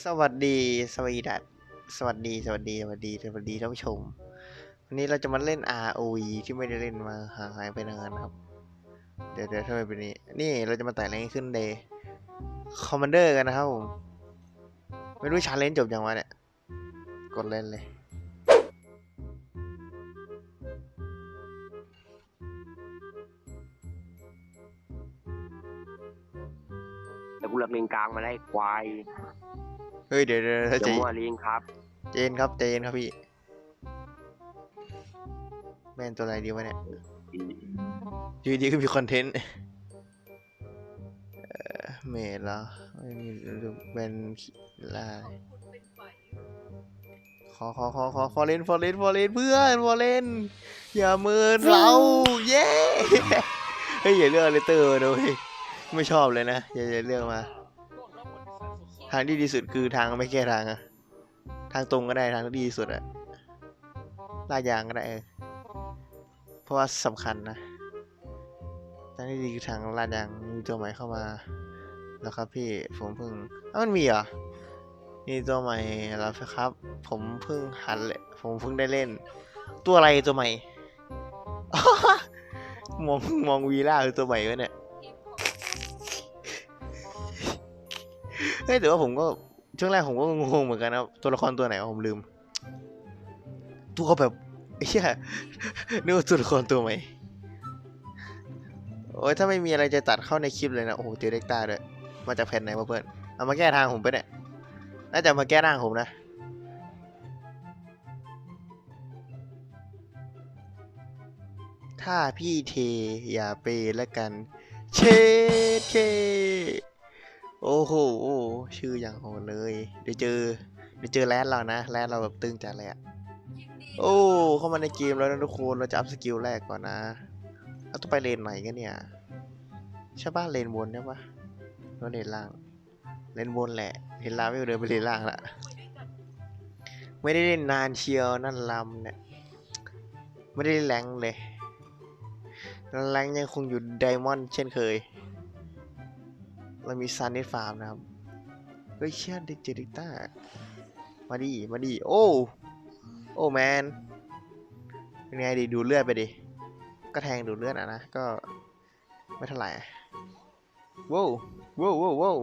สวัสดีสวีดัดสวัสดีสวัสดีสวัสดีสวัสดีท่านผู้ชม วันนี้เราจะมาเล่น ROE ที่ไม่ได้เล่นมาห่างหายไปนานครับ เดี๋ยวเดี๋ยวทำไมเป็นนี้ นี่เราจะมาไต่แรขึ้นเดย์คอมมานเดอร์กันนะครับผม ไม่รู้ชาเลนจ์จบยังวะเนี่ย กดเล่นเลยแต่กูเลือกเลนกลางมาได้ควาย เฮ้ยเดี๋ยวเดี๋ยวเดี๋เดี๋ยยววมัวเลนครับ เจนครับเจนครับพี่ แม่นตัวอะไรดีวะเนี่ยอยู่ดีก็มีคอนเทนต์เอ่อเมดแล้วไม่มีเป็นลายขอขอขอขอฟอร์เรนฟอร์เรนฟอร์เรนเพื่อนฟอร์เรนอย่าเมินเรา เย้ เฮ้ยอย่าเลือกเลเตอร์นะเว้ยไม่ชอบเลยนะ อย่าอย่าเลือกมา ทางที่ดีสุดคือทางไม่แก้ทางอะทางตรงก็ได้ทางที่ดีสุดอะลาดยางก็ได้เพราะว่าสำคัญนะทางที่ดีคือทางลาดยางมีตัวใหม่เข้ามาแล้วครับพี่ผมเพิ่งอ้ามันมีเหรอมีตัวใหม่แล้วครับ ผมเพิ่งหันเลยผมเพิ่งได้เล่น ตัวอะไรตัวใหม่มองมองวีล่าคือตัวใหม่วะเนี่ย ฮ้ยแต่ว่าผมก็ช่วงแรกผมก็งงเหมือนกันนะตัวละครตัวไหนวะผมลืม ตัวแบบไอ้เหี้ยนึกว่าตัวละครตัวใหมโอ้ยถ้าไม่มีอะไรจะตัดเข้าในคลิปเลยนะ โอ้โหเจอเด็กตาด้วยมาจากแผ่นไหนวะเพื่อนเอามาแก้ทางผมไปเนี่ยน่าจะมาแก้ร่างผมนะถ้าพี่เทอย่าเปย์ละกัน เชดเค โอ้โห ชื่ออย่างโหดเลย เดี๋ยวเจอ เดี๋ยวเจอแรดเรานะ แรดเราแบบตึงจัดเลยอะโอ้ เข้ามาในเกมแล้วนะทุกคน เราจะอัพสกิลแรกก่อนนะเราต้องไปเลนไหนกันเนี่ย ใช่ปะเลนบนใช่ปะแล้วเลนล่าง เลนบนแหละ เลนล่างไม่เดินไปเลนล่างละ ไม่ได้เล่นนานเชียวนั่นลำเนี่ย ไม่ได้แรงค์เลย แรงค์ยังคงอยู่ไดมอนด์เช่นเคย เรามีซันนิฟาร์มนะครับ เฮ้ยเชี่ยดิจิติต้า มาดิ มาดิ โอ้ โอ้แมน เป็นไงดิ ดูเลือดไปดิ ก็แทงดูเลือดอะนะ ก็ไม่เท่าไหร่ว้าวว้าวว้าวว้าว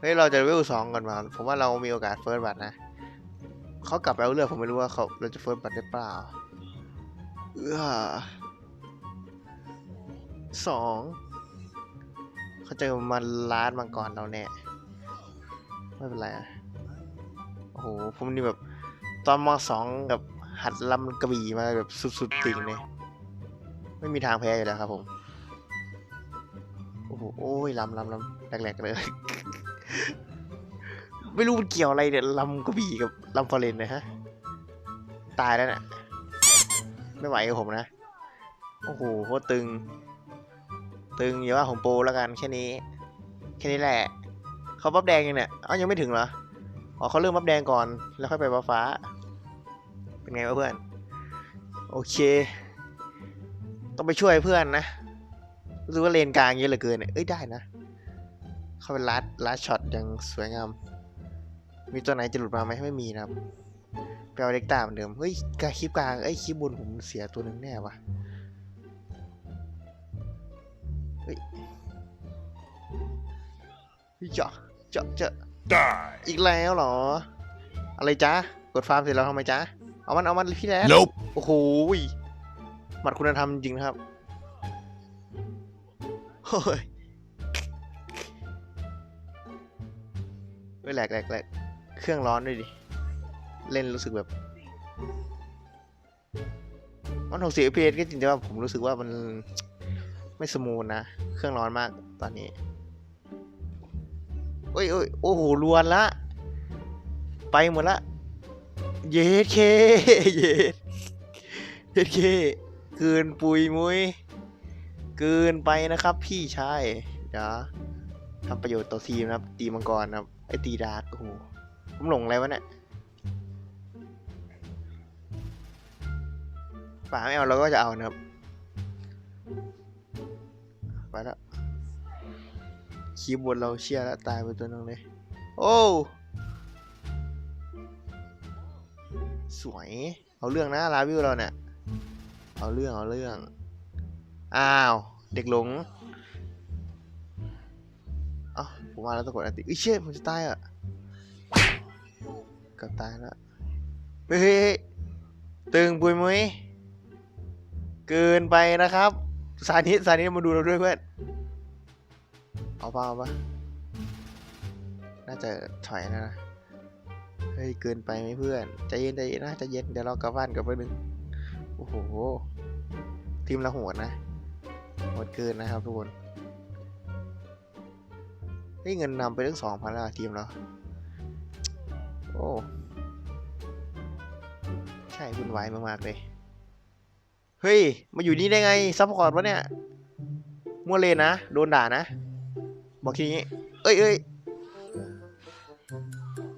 เฮ้ย เราจะเวลสองก่อนมาผมว่าเรามีโอกาสเฟิร์สบัตนะ เขากลับไปเอาเลือดผมไม่รู้ว่าเขาเราจะเฟิร์สบัตได้เปล่าเออสอง เขาจะมาล้านมังกรเราแน่ไม่เป็นไรอะโอ้โหผมนี่แบบตอนมสองกับหัดลำกระบี่มาแบบสุดๆจริงเลยไม่มีทางแพ้อยู่แล้วครับผม โอ้โหโอ้ยลำลำลำแหลกๆเลย ไม่รู้มันเกี่ยวอะไรเนี่ยลำกระบี่กับลำฟอเรนนะฮะ ตายแล้วน่ะไม่ไหวกับผมนะ โอ้โหโคตรตึง ตึงอย่าว่าของโปรแล้วกันแค่นี้ แค่นี้แหละเขาบัฟแดงยังเนี่ยเอ้ายังไม่ถึงเหรออ๋อเขาเริ่มบัฟแดงก่อนแล้วค่อยไปบัฟฟ้า เป็นไงวะเพื่อน โอเค ต้องไปช่วยเพื่อนนะรู้ว่าเลนกลางเยอะเหลือเกินเนี่ยเอ้ยได้นะ เขาไปลัดลัดช็อตอย่างสวยงาม มีตัวไหนจะหลุดมาไหมไม่มีนะครับไปเอาเด็กตาเหมือนเดิม เฮ้ยกาคลิปกลางเอ้ยคลิปบนผมเสียตัวหนึ่งแน่วะเฮ้ย เฮ้ยเจาะเจาะเจาะ Die. อีกแล้วเหรอ อะไรจ๊ะ กดฟาร์มเสร็จแล้วทำไมจ๊ะ เอามันเอามันพี่แดน Nope. โอ้โหยหมัดคุณธรรมจริงนะครับเฮ้ยเฮ้ยแหลกแหลกแหลกเครื่องร้อนด้วยดิ เล่นรู้สึกแบบมันหกสิบ fps ก็จริงแต่ว่าผมรู้สึกว่ามัน ไม่สมูทนะ เครื่องร้อนมากตอนนี้โอ้ยโอ้ยโอ้โหรวนละ ไปหมดละ เยดเค เย็ดเยเคเกินปุยมุยเกินไปนะครับ พี่ชายเดี๋ยวทำประโยชน์ต่อทีมนะครับ ตีมังกรนะครับ ไอตีดาร์กโอ้โหผมหลงอะไรวะเนี่ยป่าไม่เอาเราก็จะเอานะครับ ไปแล้วคีบบนเราเชียร์แล้วตายไปตัวนึงเลย โอ้สวย เอาเรื่องนะลาวิวเราเนี่ย เอาเรื่อง เอาเรื่อง อ้าว เด็กหลงอ้าผมมาแล้วตะกดอันติอุ้ยเชี่ยผมจะตายอะก็ตายละเฮ้ตึงปุยมุ้ยเกินไปนะครับ สานิสานิมาดูเราด้วยเพื่อน เอาป่ะเอาป่ะน่าจะถอยนะนะเฮ้ยเกินไปไหมเพื่อนใจเย็นใจเย็นนะใจเย็นเดี๋ยวเรากลับบ้านกันไปบนึงโอ้โหทีมเราโหดนะโหดเกินนะครับทุกคนได้เงินนำไปตั้งสองพันแล้วทีมเราโอ้ใช่วุ่นวายมากๆเลย เฮ้ย มาอยู่นี่ได้ไงซัพพอร์ตวะเนี่ยมัวเลนนะ โดนด่านะ บอกทีนี้ เอ้ยเอ้ย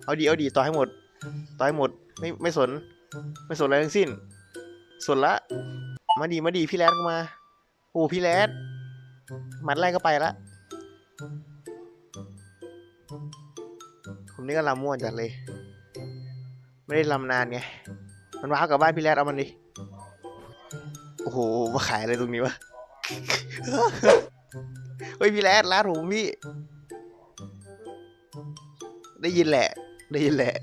เอาดีเอาดีต่อให้หมด ต่อให้หมด ไม่ไม่สน ไม่สนอะไรทั้งสิ้น สนละ มาดีมาดีพี่แรดมา โอ้พี่แรดมัดไล่ก็ไปละผมนี่ก็ลำม่วนจัดเลย ไม่ได้ลำนานไง มันว้าวกับบ้านพี่แรดเอามันดิ โอ้โห มาขายอะไรตรงนี้วะ เฮ้ยพี่แรดร้านผมพี่ ได้ยินแหละ ได้ยินแหละ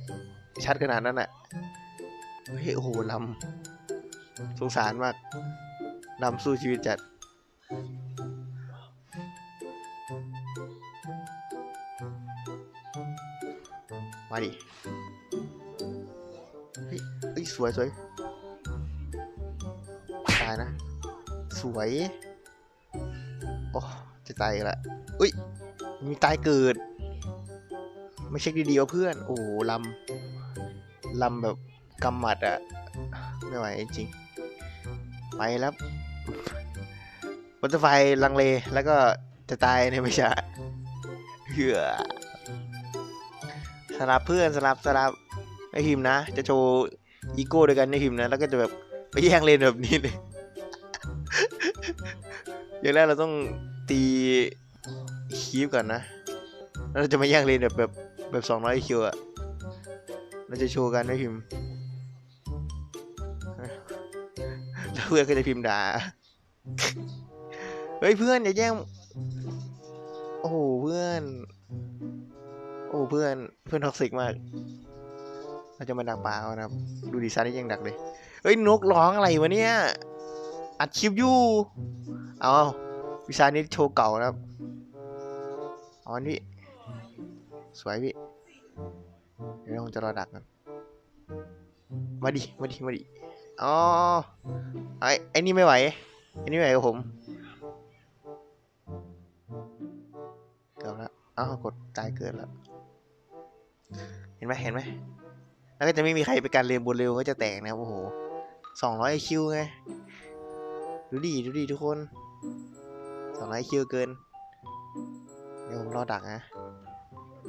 ชัดขนาดนั้นอะเฮ้ยโอ้โหลำสงสารมากลำสู้ชีวิตจัดมาดิเฮ้ยเฮ้ยสวยสวยายนะ สวย โอ้จะตายละอุ้ย มีตายเกิด ไม่เช็คดีๆว่าเพื่อน โอ้ลำลำแบบกำหมัดอะไม่ไหวจริง ไปแล้วบัตเตอร์ไฟลังเล แล้วก็จะตายในไม่ใช้าเหื่อสลับเพื่อนสลับสลับไอพิมนะ จะโชว์อีโก้ด้วยกันในพิมนะ แล้วก็จะแบบไปแย่งเลนแบบนี้เลย อย่างแรกเราต้องตีคีฟก่อนนะแล้วเราจะมาแย่งเลนแบบแบบแบบสองร้อยคิวอะเราจะโชว์กันไม่พิมพ์แล้วเพื่อนก็จะพิมพ์ด่า เฮ้ยเพื่อนอย่าแย่ง โอ้โหเพื่อน โอ้เพื่อนเพื่อนท็อกซิกมาก เราจะมาดักปลาเอานะครับ ดูดีไซน์นี่ยังดักเลย เฮ้ยนกร้องอะไรวะเนี่ย อัดคลิปอยู่ เอาวิชานี้โชว์เก่านะครับอาอันนี้สวยพี่เดี๋ยวผมจะรอดักกันมาดิ มาดิ มาดิ อ๋อ ไอ้ไอ้นี่ไม่ไหว ไอ้นี่ไม่ไหวกับผม เกือบแล้วอ้าวกดตายเกินแล้ว เห็นไหมเห็นไหม แล้วก็จะไม่มีใครไปการเรียนบนเร็วก็จะแตกนะครับโอ้โหสองร้อยคิวไง ดูดิดูดิทุกคนสองร้อยคิวเกินเดี๋ยวผมรอดักนะ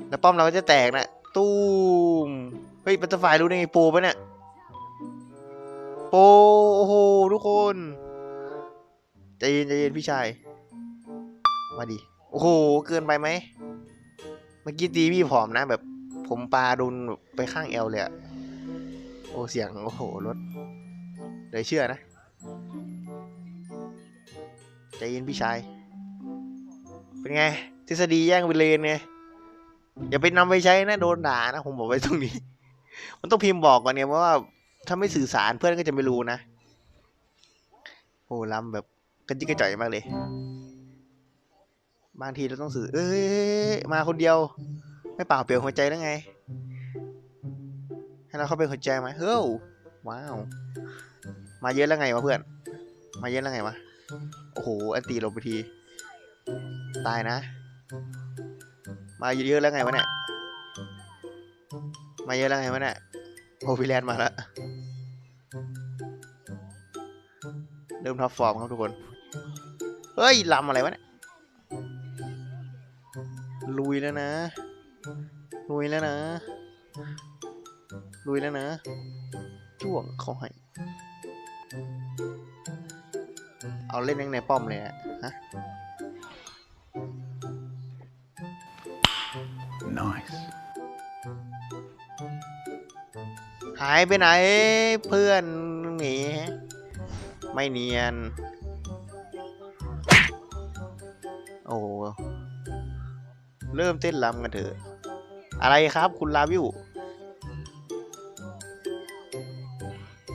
แล้วป้อมเราก็จะแตกนะตูมเฮ้ยบัตเตอร์ไฟรู้ได้ไงโปรปะเนี่ยโปรโอ้โหทุกคนใจเย็นใจเย็นพี่ชายมาดิโอ้โหเกินไปไหมเมื่อกี้ตีพี่ผอมนะแบบผมปลาโดนไปข้างเอวเลยอะโอ้เสียงโอ้โหรถเลยเชื่อนะ ใจเย็นพี่ชาย เป็นไง ทฤษฎีแย่งไปเลนไง อย่าไปนำไปใช้นะโดนด่านะ ผมบอกไว้ตรงนี้ มันต้องพิมพ์บอกก่อนเนี่ยเพราะว่าถ้าไม่สื่อสารเพื่อนก็จะไม่รู้นะ โอ้ลำแบบกระจิกกระจ่อยมากเลย บางทีเราต้องสื่อ เอ้ยมาคนเดียว ไม่เปล่าเปลี่ยวหัวใจแล้วไง ให้เราเข้าไปหัวใจไหมเฮ้ยว้าว มาเยอะแล้วไงวะเพื่อน มาเยอะแล้วไงวะ โอ้โห อันตีลงไปที ตายนะ มาเยอะๆแล้วไงวะเนี่ย มาเยอะแล้วไงวะเนี่ยโอ้ฟิแลนด์มาแล้วเริ่มท็อปฟอร์มครับทุกคน เฮ้ยลำอะไรวะเนี่ยลุยแล้วนะ ลุยแล้วนะ ลุยแล้วนะจ้วงเขาให้ เอาเล่นยังในป้อมเลยอะฮะ Nice. หายไปไหนเพื่อนหนีไม่เนียน โอ้เริ่มเต้นรำกันเถอะ อะไรครับคุณลาวิว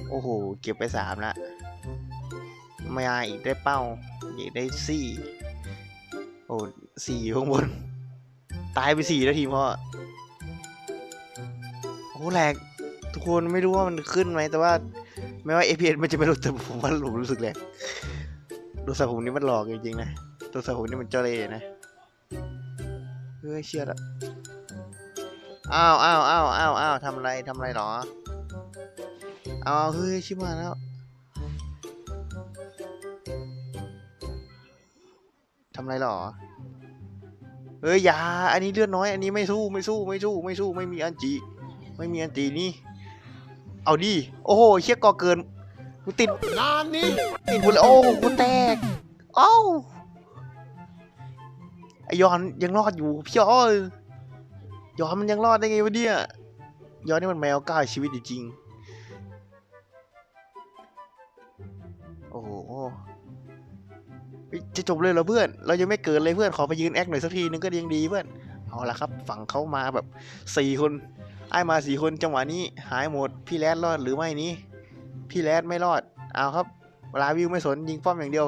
โอ้โห เก็บไปสามละ มาอีกได้เป้า อีกได้สี่โอ้สี่อยู่ข้างบน ตายไปสี่แล้วทีมพ่อโอ้แหลกทุกคนไม่รู้ว่ามันขึ้นไหมแต่ว่าไม่ว่า APS มันจะไม่รู้แต่ผมว่าผมรู้สึกแหลกดูสาวผมนี่มันหลอกจริงๆนะตัวสาวผมนี่มันเจเล่นะเฮ้ยเชียดอะอ้าวอ้าวอ้าวอ้าวอ้าวทำอะไรทำอะไรหรอเอาเฮ้ยชิบหาแล้ว อะไรหรอเฮ้ยอย่าอันนี้เลือดน้อย อันนี้ไม่สู้ไม่สู้ไม่สู้ไม่สู้ไม่มีอันจีไม่มีอันตีนี่ เอาดิโอ้โหเชี่ยก่อเกินกูติดนานนี้ติดกูเลยโอ้โหกูแตกเอ้าไอยอนยังรอดอยู่พี่ยอนยอนมันยังรอดได้ไงวะเนี่ยยอนนี่มันแมวก้าวชีวิตจริงๆโอ้โหเฮ้ย จะจบเลยเหรอเพื่อน เรายังไม่เกิดเลยเพื่อน ขอไปยืนแอคหน่อยสักทีนึงก็ยังดีเพื่อน เอาละครับ ฝั่งเขามาแบบสี่คน ไอ้มาสี่คนจังหวะนี้หายหมด พี่แรดรอดหรือไม่นี้ พี่แรดไม่รอด เอาครับ ลาวิวไม่สนยิงป้อมอย่างเดียว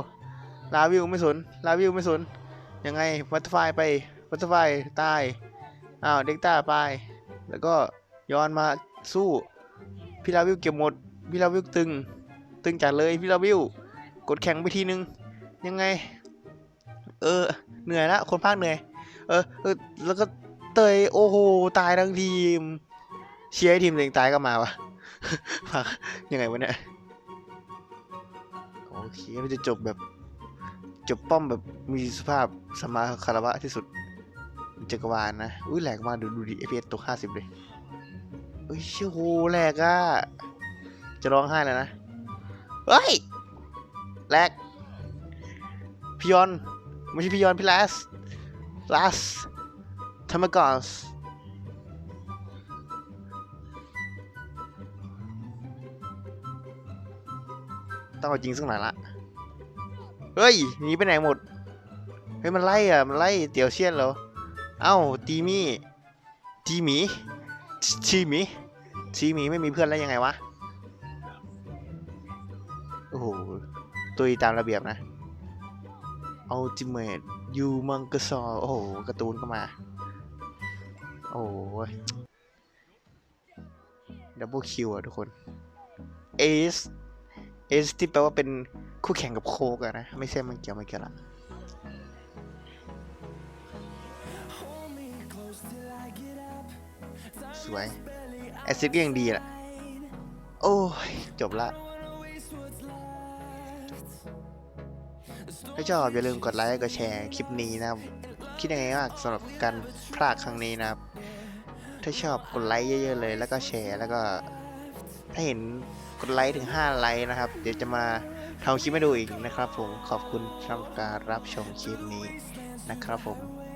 ลาวิวไม่สน ลาวิวไม่สน ยังไงวัตไฟไป วัตไฟตาย อ้าวเด็กต้าไป แล้วก็ย้อนมาสู้ พี่ลาวิวเก็บหมด พี่ลาวิวตึง ตึงจัดเลยพี่ลาวิว กดแข่งไปทีนึง ยังไง เออ เหนื่อยละคนภาคเหนื่อย เออเออแล้วก็เตยโอ้โหตายทั้งทีม เชียร์ทีมเองตายก็มาวะภาคยังไงวะเนี่ยโอเคมันจะจบแบบ จบป้อมแบบมีสภาพสมาคารวะที่สุดจักรวาลนะ อุ้ยแหลกมากดูดูดิ FPS ตกห้าสิบเลยเฮ้ยเชี่ยโหแหลกอะจะร้องไห้แล้วนะ เฮ้ยแหลก พี่ยอนไม่ใช่พี่ยอนพี่ลาสลาสทำมาก่อนต้องเอาจริงสักหน่อยละ เฮ้ยหนีไปไหนหมด เฮ้ยมันไล่อะ มันไล่เตี๋ยวเชียนเหรอ เอ้าตีมี่ทีหมีทีหมีทีหมีไม่มีเพื่อนแล้วยังไงวะ โอ้โหตุยตามระเบียบนะ Ultimate ยูมังกซอโอ้โหการ์ตูนก็มา โอ้ยดับเบิลคิวอะทุกคนเอสเอสที่แปลว่าเป็นคู่แข่งกับโคกอะนะ ไม่ใช่มันเกี่ยวไม่เกี่ยวละสวยแอซิดก็ยังดีแหละ โอ้ย จบละ ถ้าชอบอย่าลืมกดไลค์กดแชร์คลิปนี้นะครับคิดยังไงบ้างสำหรับการพลาดครั้งนี้นะครับ ถ้าชอบกดไลค์เยอะๆเลย แล้วก็แชร์แล้วก็ ถ้าเห็นกดไลค์ถึง 5 ไลค์นะครับ เดี๋ยวจะมาทำคลิปให้ดูอีกนะครับผมขอบคุณสำหรับการรับชมคลิปนี้นะครับผม